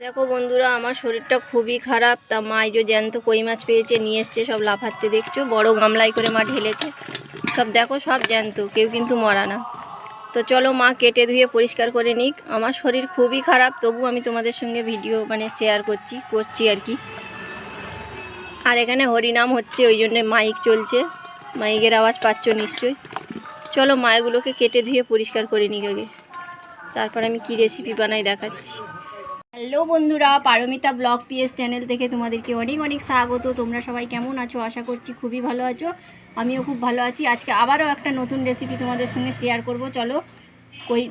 দেখো বন্ধুরা, আমার শরীরটা খুবই খারাপ। তা মা যে জ্যান্ত কই মাছ পেয়েছে, নিয়ে এসছে, সব লাফাচ্ছে, দেখছ? বড় গামলায় করে মা ঢেলেছে। সব দেখো, সব জ্যান্ত, কেউ কিন্তু মরা না। তো চলো মা কেটে ধুয়ে পরিষ্কার করে নিক। আমার শরীর খুবই খারাপ, তবু আমি তোমাদের সঙ্গে ভিডিও মানে শেয়ার করছি করছি আর কি। আর এখানে হরিনাম হচ্ছে, ওই জন্যে মাইক চলছে। মাইকের আওয়াজ পাচ্ছ নিশ্চয়ই। চলো মায়গুলোকে কেটে ধুয়ে পরিষ্কার করে নিক আগে। তারপর আমি কি রেসিপি বানাই দেখাচ্ছি। হ্যালো বন্ধুরা, পারমিতা ব্লগ পিএস চ্যানেল থেকে তোমাদেরকে অনেক অনেক স্বাগত। তোমরা সবাই কেমন আছো? আশা করছি খুবই ভালো আছো। আমিও খুব ভালো আছি। আজকে আবারও একটা নতুন রেসিপি তোমাদের সঙ্গে শেয়ার করব। চলো, কই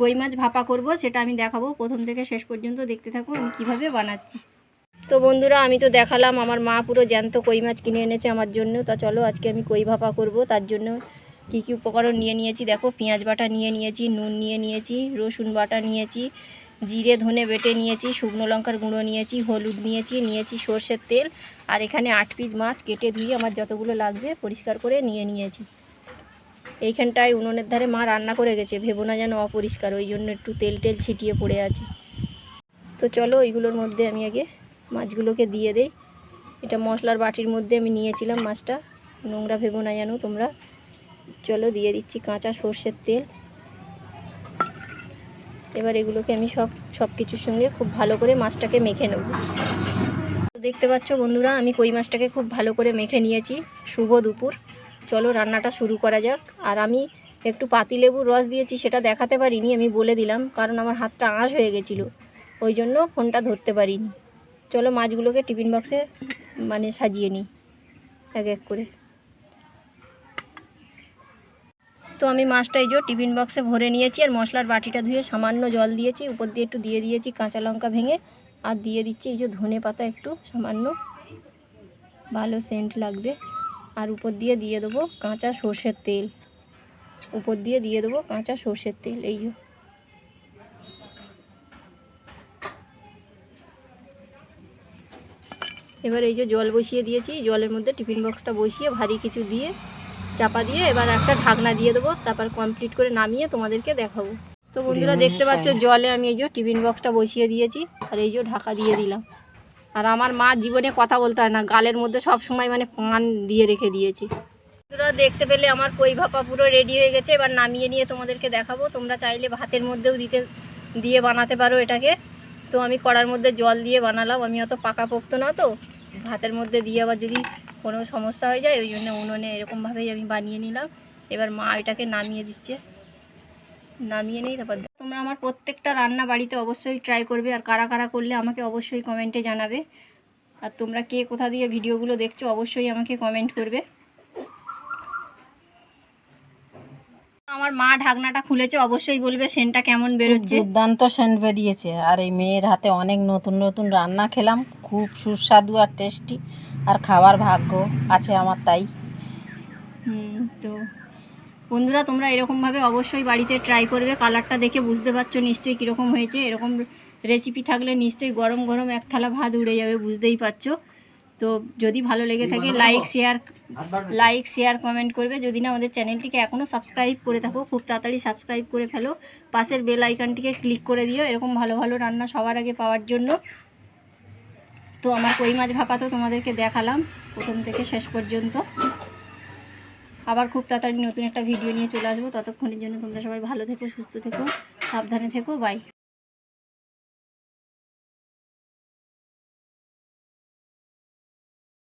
কই মাছ ভাপা করব সেটা আমি দেখাবো। প্রথম থেকে শেষ পর্যন্ত দেখতে থাকো, আমি কীভাবে বানাচ্ছি। তো বন্ধুরা, আমি তো দেখালাম, আমার মা পুরো জ্যান্ত কই মাছ কিনে এনেছে আমার জন্য। তা চলো, আজকে আমি কই ভাপা করব, তার জন্য কী কী উপকরণ নিয়ে নিয়েছি? দেখো, পেঁয়াজ বাটা নিয়ে নিয়েছি, নুন নিয়ে নিয়েছি, রসুন বাটা নিয়েছি জিরে, ধনে বেটে নিয়েছি, শুকনো লঙ্কার গুঁড়ো নিয়েছি, হলুদ নিয়েছি নিয়েছি সর্ষের তেল, আর এখানে আট পিস মাছ কেটে ধুয়ে আমার যতগুলো লাগবে পরিষ্কার করে নিয়ে নিয়েছি। এইখানটায় উনুনের ধারে মা রান্না করে গেছে, ভেবো না যেন অপরিষ্কার, ওই জন্য একটু তেল টেল ছিটিয়ে পড়ে আছে। তো চলো ওইগুলোর মধ্যে আমি আগে মাছগুলোকে দিয়ে দেই। এটা মশলার বাটির মধ্যে আমি নিয়েছিলাম মাছটা, নোংরা ভেবো না যেন তোমরা। চলো দিয়ে দিচ্ছি কাঁচা সর্ষের তেল। এবার এগুলোকে আমি সব সব কিছুর সঙ্গে খুব ভালো করে মাছটাকে মেখে নেব। দেখতে পাচ্ছ বন্ধুরা, আমি কই মাছটাকে খুব ভালো করে মেখে নিয়েছি। শুভ দুপুর। চলো রান্নাটা শুরু করা যাক। আর আমি একটু পাতিলেবুর রস দিয়েছি, সেটা দেখাতে পারিনি, আমি বলে দিলাম, কারণ আমার হাতটা আঁশ হয়ে গেছিল। ওই জন্য ফোনটা ধরতে পারিনি। চলো মাছগুলোকে টিফিন বক্সে মানে সাজিয়ে নিই, এক এক করে। তো আমি মাছটা এই যে টিফিন বক্সে ভরে নিয়েছি আর মশলার বাটিটা ধুয়ে সামান্য জল দিয়েছি, উপর দিয়ে একটু দিয়ে দিয়েছি কাঁচা লঙ্কা ভেঙে আর দিয়ে দিচ্ছি এই যে ধনে পাতা একটু সামান্য, ভালো সেন্ট লাগবে। আর উপর দিয়ে দিয়ে দেবো কাঁচা সর্ষের তেল, উপর দিয়ে দিয়ে দেবো কাঁচা সর্ষের তেল, এই যে। এবার এই যে জল বসিয়ে দিয়েছি, জলের মধ্যে টিফিন বক্সটা বসিয়ে ভারী কিছু দিয়ে চাপা দিয়ে এবার একটা ঢাকনা দিয়ে দেবো তারপর কমপ্লিট করে নামিয়ে তোমাদেরকে দেখাবো। তো বন্ধুরা দেখতে পাচ্ছ জলে আমি এই যে টিফিন বক্সটা বসিয়ে দিয়েছি আর এই যে ঢাকা দিয়ে দিলাম। আর আমার মা জীবনে কথা বলতে হয় না গালের মধ্যে সব সময় মানে পান দিয়ে রেখে দিয়েছি। বন্ধুরা দেখতে পেলে আমার কই ভাপা পুরো রেডি হয়ে গেছে এবার নামিয়ে নিয়ে তোমাদেরকে দেখাবো। তোমরা চাইলে ভাতের মধ্যেও দিতে দিয়ে বানাতে পারো এটাকে। তো আমি কড়ার মধ্যে জল দিয়ে বানালাম আমি অত পাকা পোক্ত না তো। ভাতের মধ্যে দিয়ে আবার যদি কোনো সমস্যা হয়ে যায় ওই জন্য উনুনে এরকমভাবেই আমি বানিয়ে নিলাম। এবার মা এটাকে নামিয়ে দিচ্ছে। নামিয়ে নেই তারপর তোমরা আমার প্রত্যেকটা রান্না বাড়িতে অবশ্যই ট্রাই করবে আর কারা কারা করলে আমাকে অবশ্যই কমেন্টে জানাবে। আর তোমরা কে কোথা দিয়ে ভিডিওগুলো দেখছ অবশ্যই আমাকে কমেন্ট করবে। আমার মা ঢাকনাটা খুলেছে অবশ্যই বলবে সেন্টটা কেমন বেরোচ্ছে। দুর্দান্ত সেন্ট বেরিয়েছে। আর এই মেয়ের হাতে অনেক নতুন নতুন রান্না খেলাম খুব সুস্বাদু আর টেস্টি আর খাবার ভাগ্য আছে আমার তাই। হুম তো বন্ধুরা তোমরা এরকমভাবে অবশ্যই বাড়িতে ট্রাই করবে। কালারটা দেখে বুঝতে পারছ নিশ্চয়ই কীরকম হয়েছে। এরকম রেসিপি থাকলে নিশ্চয়ই গরম গরম এক থালা ভাত উড়ে যাবে বুঝতেই পারছ। তো যদি ভালো লেগে থাকে like share like share comment করবে। যদি না আমাদের চ্যানেলটিকে এখনও সাবস্ক্রাইব করে থাকো খুব তাড়াতাড়ি সাবস্ক্রাইব করে ফেলো। পাশের বেল আইকনটিকে ক্লিক করে দিও। এরকম ভালো ভালো রান্না সবার আগে পাওয়ার জন্য। তো আমার কই মাছ ভাপা তো তোমাদেরকে দেখালাম, প্রথম থেকে শেষ পর্যন্ত। আবার খুব তাড়াতাড়ি নতুন একটা ভিডিও নিয়ে চলে আসব। ততক্ষণের জন্য তোমরা সবাই ভালো থেকো, সুস্থ থেকো, সাবধানে থেকো বাই